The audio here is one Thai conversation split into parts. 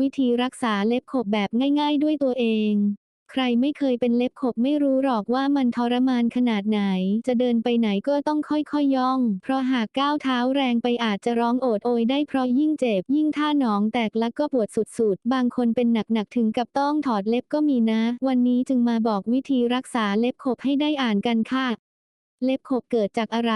วิธีรักษาเล็บขบแบบง่าย ๆ ด้วยตัวเอง ใครไม่เคยเป็นเล็บขบไม่รู้หรอกว่ามันทรมานขนาดไหน จะเดินไปไหนก็ต้องค่อยๆยย่อง เพราะหากก้าวเท้าแรงไปอาจจะร้องโอดโอยได้เพราะยิ่งเจ็บ ยิ่งท่าหนองแตกแล้วก็ปวดสุดๆ บางคนเป็นหนักๆถึงกับต้องถอดเล็บก็มีนะ วันนี้จึงมาบอกวิธีรักษาเล็บขบให้ได้อ่านกันค่ะ เล็บขบเกิดจากอะไร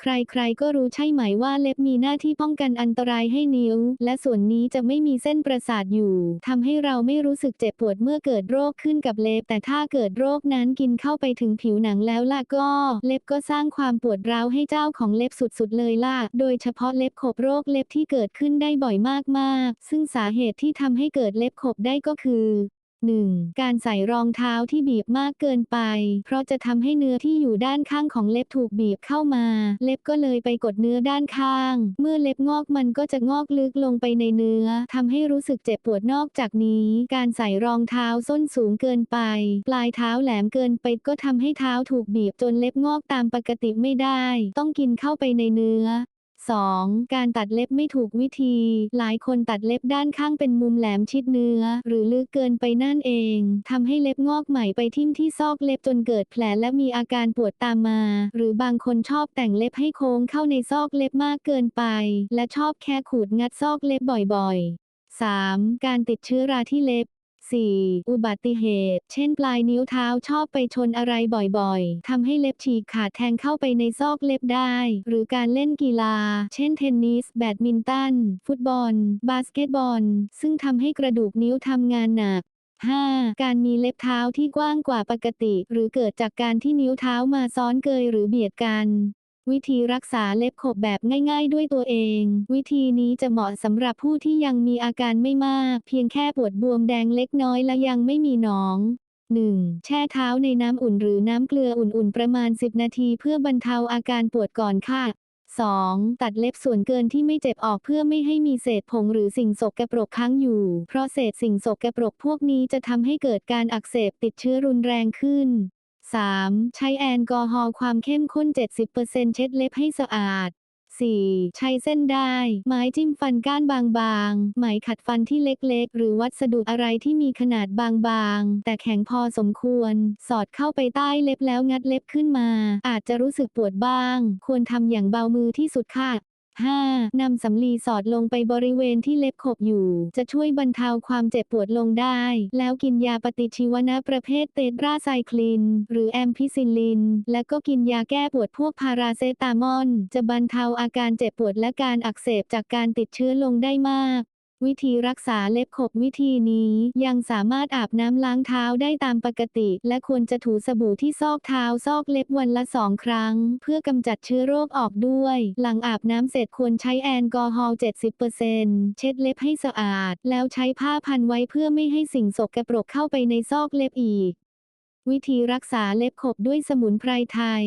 ใครๆก็รู้ใช่ไหมว่าเล็บมีหน้าที่ป้องกันอันตรายให้นิ้ว และส่วนนี้จะไม่มีเส้นประสาทอยู่ทำให้เราไม่รู้สึกเจ็บปวดเมื่อเกิดโรคขึ้นกับเล็บ แต่ถ้าเกิดโรคนั้นกินเข้าไปถึงผิวหนังแล้วล่ะก็ เล็บก็สร้างความปวดร้าวให้เจ้าของเล็บสุดๆเลยล่ะ โดยเฉพาะเล็บขบโรคเล็บที่เกิดขึ้นได้บ่อยมากๆ ซึ่งสาเหตุที่ทำให้เกิดเล็บขบได้ก็คือ 1. การใส่รองเท้าที่บีบมากเกินไป เพราะจะทำให้เนื้อที่อยู่ด้านข้างของเล็บถูกบีบเข้ามา เล็บก็เลยไปกดเนื้อด้านข้าง เมื่อเล็บงอกมันก็จะงอกลึกลงไปในเนื้อทำให้รู้สึกเจ็บปวดนอกจากนี้ การใส่รองเท้าส้นสูงเกินไป ปลายเท้าแหลมเกินไปก็ทำให้เท้าถูกบีบจนเล็บงอกตามปกติไม่ได้ ต้องกินเข้าไปในเนื้อ 2. การตัดเล็บไม่ถูกวิธี หลายคนตัดเล็บด้านข้างเป็นมุมแหลมชิดเนื้อ หรือลึกเกินไปนั่นเองทำให้เล็บงอกใหม่ไปทิ่มที่ซอกเล็บจนเกิดแผลและมีอาการปวดตามมา หรือบางคนชอบแต่งเล็บให้โค้งเข้าในซอกเล็บมากเกินไป และชอบแค่ขูดงัดซอกเล็บบ่อยๆ 3. การติดเชื้อราที่เล็บ 4. อุบัติเหตุ เช่นปลายนิ้วเท้าชอบไปชนอะไรบ่อยๆ ทำให้เล็บฉีกขาดแทงเข้าไปในซอกเล็บได้ หรือการเล่นกีฬา เช่นเทนนิส แบดมินตัน ฟุตบอล บาสเกตบอล ซึ่งทำให้กระดูกนิ้วทำงานหนัก 5. การมีเล็บเท้าที่กว้างกว่าปกติ หรือเกิดจากการที่นิ้วเท้ามาซ้อนเกยหรือเบียดกัน วิธีรักษาเล็บขบแบบง่ายๆ ด้วยตัวเอง วิธีนี้จะเหมาะสำหรับผู้ที่ยังมีอาการไม่มาก เพียงแค่ปวดบวมแดงเล็กน้อยและยังไม่มีหนอง 1. แช่เท้าในน้ำอุ่นหรือน้ำเกลืออุ่นๆ ประมาณ 10 นาทีเพื่อบรรเทาอาการปวดก่อนค่ะ 2. ตัดเล็บส่วนเกินที่ไม่เจ็บออกเพื่อไม่ให้มีเศษผงหรือสิ่งสกปรกค้างอยู่ เพราะเศษสิ่งสกปรกพวกนี้จะทำให้เกิดการอักเสบติดเชื้อรุนแรงขึ้น 3. ใช้แอลกอฮอล์ความเข้มข้น 70%เช็ดเล็บให้สะอาด 4. ใช้เส้นได้ ไม้จิ้มฟันก้านบางๆ ไหมขัดฟันที่เล็กๆ หรือวัสดุอะไรที่มีขนาดบางๆ แต่แข็งพอสมควร สอดเข้าไปใต้เล็บแล้วงัดเล็บขึ้นมา อาจจะรู้สึกปวดบ้าง ควรทำอย่างเบามือที่สุดค่ะ 5. นำสำลีสอดลงไปบริเวณที่เล็บขบอยู่ จะช่วยบรรเทาความเจ็บปวดลงได้ แล้วกินยาปฏิชีวนะประเภทเตตราไซคลิน หรือแอมพิซิลิน และก็กินยาแก้ปวดพวกพาราเซตามอลจะบรรเทาอาการเจ็บปวดและการอักเสบจากการติดเชื้อลงได้มาก วิธีรักษาเล็บขบวิธีนี้ยังสามารถอาบน้ำล้างเท้าได้ตามปกติ และควรจะถูสบู่ที่ซอกเท้าซอกเล็บวันละสองครั้ง เพื่อกำจัดเชื้อโรคออกด้วย หลังอาบน้ำเสร็จควรใช้แอลกอฮอล์70%เช็ดเล็บให้สะอาด แล้วใช้ผ้าพันไว้เพื่อไม่ให้สิ่งสกปรกเข้าไปในซอกเล็บอีก วิธีรักษาเล็บขบด้วยสมุนไพรไทย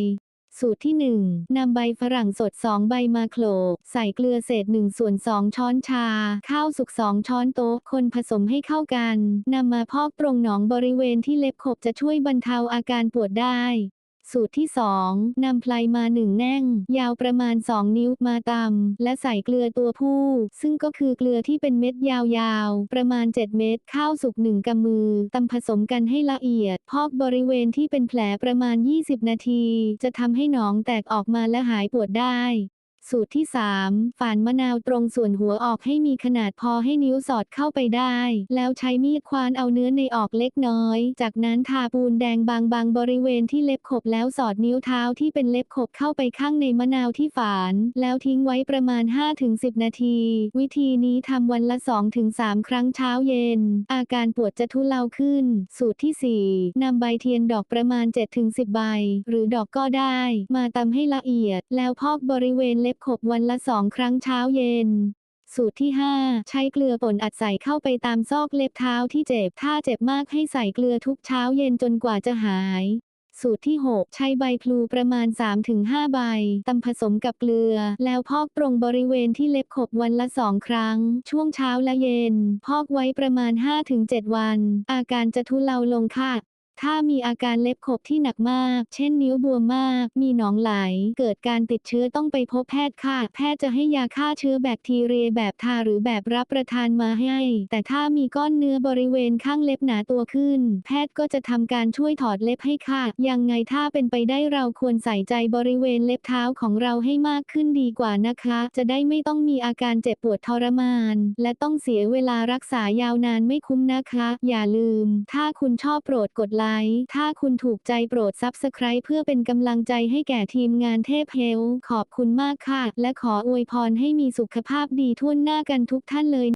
สูตรที่ 1นำใบฝรั่งสด 2 ใบมาโขลก ใส่เกลือเศษ1ส่วน2ช้อนชา ข้าวสุก 2 ช้อนโต๊ะ คนผสมให้เข้ากันนำมาพอกตรงหนองบริเวณที่เล็บขบจะช่วยบรรเทาอาการปวดได้ สูตรที่ 2นำไพลมาหนึ่งแน่ง ยาวประมาณ 2 นิ้วมาตำและใส่เกลือตัวผู้ ซึ่งก็คือเกลือที่เป็นเม็ดยาวๆ ประมาณ 7 เม็ดข้าวสุกหนึ่งกำมือตำผสมกันให้ละเอียด พอกบริเวณที่เป็นแผลประมาณ 20 นาที จะทำให้หนองแตกออกมาและหายปวดได้ สูตรที่ 3 ฝานมะนาวตรงส่วนหัวออกให้มีขนาดพอให้นิ้วสอดเข้าไปได้ แล้วใช้มีดควานเอาเนื้อในออกเล็กน้อย จากนั้นทาปูนแดงบางๆบริเวณที่เล็บขบแล้วสอดนิ้วเท้าที่เป็นเล็บขบเข้าไปข้างในมะนาวที่ฝาน แล้วทิ้งไว้ประมาณ 5-10 นาที วิธีนี้ทำวันละ 2-3 ครั้งเช้าเย็น อาการปวดจะทุเลาขึ้น สูตรที่ 4นำใบเทียนดอกประมาณ 7-10 ใบ หรือดอกก็ได้ มาตำให้ละเอียด แล้วพอกบริเวณเล็ล็บขบวันละสองครั้งเช้าเย็น สูตรที่ 5 ใช้เกลือป่นอัดใส่เข้าไปตามซอกเล็บเท้าที่เจ็บ ถ้าเจ็บมากให้ใส่เกลือทุกเช้าเย็นจนกว่าจะหาย สูตรที่ 6 ใช้ใบพลูประมาณ 3-5 ใบตำผสมกับเกลือ แล้วพอกตรงบริเวณที่เล็บขบวันละสองครั้ง ช่วงเช้าและเย็น พอกไว้ประมาณ 5-7 วัน อาการจะทุเลาลงค่ะ ถ้ามีอาการเล็บขบที่หนักมาก เช่นนิ้วบวมมาก มีหนองไหล เกิดการติดเชื้อต้องไปพบแพทย์ค่ะ แพทย์จะให้ยาฆ่าเชื้อแบคทีเรียแบบทาหรือแบบรับประทานมาให้ แต่ถ้ามีก้อนเนื้อบริเวณข้างเล็บหนาตัวขึ้น แพทย์ก็จะทำการช่วยถอดเล็บให้ค่ะ ยังไงถ้าเป็นไปได้เราควรใส่ใจบริเวณเล็บเท้าของเราให้มากขึ้นดีกว่านะคะ จะได้ไม่ต้องมีอาการเจ็บปวดทรมาน และต้องเสียเวลารักษายาวนานไม่คุ้มนะคะ อย่าลืม ถ้าคุณชอบโปรดกดไลค์ถ้าคุณถูกใจโปรดซับสไคร b e เพื่อเป็นกำลังใจให้แก่ทีมงานเทพเฮลขอบคุณมากค่ะ และขออวยพรให้มีสุขภาพดีทั่วหน้ากันทุกท่านเลย